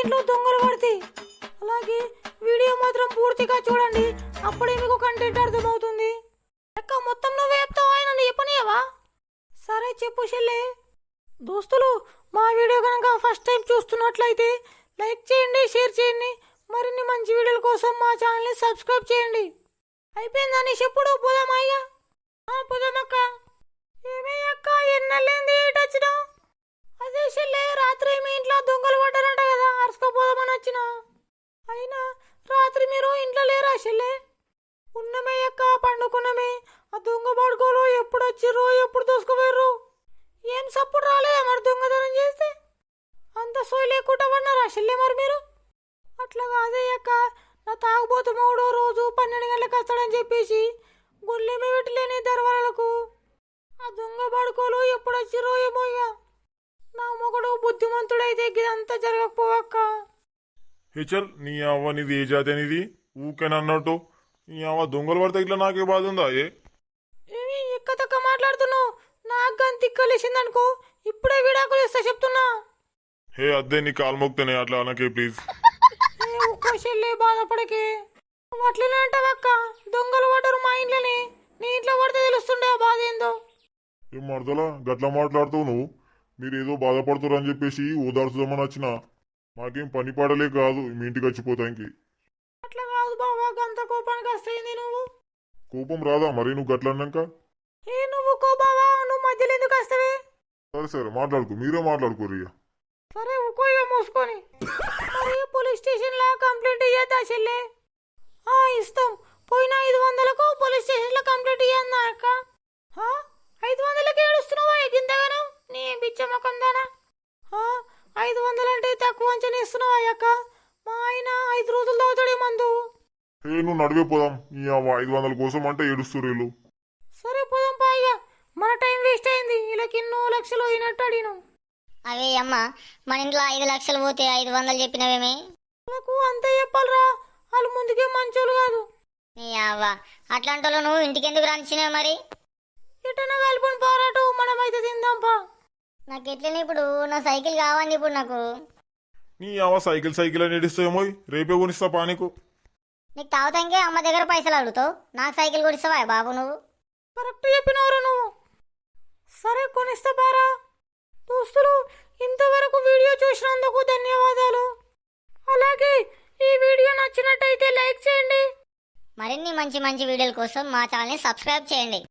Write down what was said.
ఇంట్లో దొంగలు పడితే? అలాగే వీడియో మాత్రం పూర్తిగా చూడండి. అప్పుడే మీకు కంటెంట్ అర్థమవుతుంది. అక్క మొత్తం నువ్వే చెప్తావు? ఆయన సరే చెప్పు చెల్లే. దోస్తులు మా వీడియో కనుక ఫస్ట్ టైం చూస్తున్నట్లయితే లైక్ చేయండి షేర్ చేయండి. మరిన్ని మంచి వీడియోల కోసం మా ఛానల్ని సబ్స్క్రైబ్ చేయండి. అయిపోయిందని చెప్పుడు? పోదామయ్యా చెల్లె? ఉన్నమే అక్క పండుకున్నమే. ఆ దొంగ పడుకోలు ఎప్పుడు వచ్చిర్రో ఎప్పుడు దోసుకుపోయారు ఏం సప్పుడు రాలేదా మరి దొంగతనం చేస్తే? అంత సోయి లేకుండా పడినారా చెల్లె మరి మీరు? అట్లా కాదే అక్క. నా తాగుబోతు మూడో రోజు పన్నెండు గంటలకు వస్తాడని చెప్పేసి గుళ్ళేమే పెట్టలేని దర్వాలకు ఆ దొంగ పడుకోలు ఎప్పుడు వచ్చిర్రో ఏమో ఇక నా మొగడు బుద్ధిమంతుడైతే ఇదంతా జరగకపోవక్క హెచల్ నీ అవ్వ నీది ఏ జాతి అనేది? ఊకేన అన్నట్టు నీ అవ్వ దొంగలు పడితే ఇట్లా నాకే బాధ ఉందా ఏ? ఎక్కతక్క మాట్లాడుతున్నావు? నాకు కానీ తిక్కలేసిందనుకో ఇప్పుడే విడాకులు ఇస్తా చెప్తున్నా. హే అద్దే నీ కాలు మొక్తేనే అట్లా అనకే ప్లీజ్. ఏ ఒక్కో చెల్లి బాధపడకే. అట్లనే అంటావక్క దొంగలు పడ్డరు మా ఇంట్లోనే. నీ ఇంట్లో పడితే తెలుస్తుండే ఆ బాధ ఏందో. ఏం మరదలా గట్లా మాట్లాడుతావు నువ్వు? మీరు ఏదో బాధపడుతురు అని చెప్పేసి ఓదార్చుదామని వచ్చిన. మాకేం పని పాడలే కాదు మీ ఇంటికి వచ్చిపోతానికి. బాబా అంత కోపానికి వస్తుంది నువ్వు? కోపం రాదా మరి నువ్వు గట్ల అన్నాక ఏ నువ్వు కో బావా నువ్వు మధ్యలో ఎందుకు వస్తావే? సరే సరే మాట్లాడుకో. మీరే మాట్లాడుకోరు సరే ఉకో ఇక మూసుకొని. మరి పోలీస్ స్టేషన్ లా కంప్లైంట్ ఇయ్యద్దా చెల్లె? ఆ ఇస్తాం. పోయిన ఐదు వందలకు పోలీస్ స్టేషన్లో కంప్లైంట్ ఇయ్యన్నా అక్క? ఐదు వందలకి ఏడుస్తున్నావా? గింతగాను నీ బిచ్చ ముఖం దానా? ఐదు వందలంటే తక్కువ అంచనా ఇస్తున్నావా అక్క మా ఆయన ఐదు రోజులు తాగుతాడే మందు హే నువ్వు నడివే పోదాం. నీ అవ్వ ఐదు వందల కోసం అంటే ఏడుస్తురు వీళ్ళు. సరే పోదాం పాయిగా మన టైం వేస్ట్ అయింది. వీళ్ళకి ఎన్నో లక్షలు అయినట్టు అడిగినాం. అవే అమ్మ మన ఇంట్లో ఐదు లక్షలు పోతే ఐదు వందలు చెప్పినవేమే? వాళ్ళకు అంతే చెప్పాలరా. వాళ్ళు ముందుకే మంచోళ్ళు కాదు. నీ అవ్వ అట్లాంటి వాళ్ళు నువ్వు ఇంటికి ఎందుకు రానిచ్చినావు మరి? ఎటన్నా కలుపుని పోరాటు మనమైతే తిందాంపా నాకు ఎట్లనే ఇప్పుడు? నా సైకిల్ కావాలి ఇప్పుడు నాకు. నీ అవ్వ సైకిల్ సైకిల్ అని ఏడిస్తావేమో రేపే కొనిస్తా పానీకు నీకు తాగుతాంకే అమ్మ దగ్గర పైసలు అడుగుతావు? నాకు సైకిల్ కొడిస్తావా బాబు నువ్వు? కరెక్ట్ చెప్పినవరా నువ్వు. సరే కొనిస్తా పారా దోస్తులు ఇంతవరకు వీడియో చూసినందుకు ధన్యవాదాలు. అలాగే ఈ వీడియో నచ్చినట్టయితే లైక్ చేయండి. మరిన్ని మంచి మంచి వీడియోల కోసం మా ఛానల్ని సబ్స్క్రైబ్ చేయండి.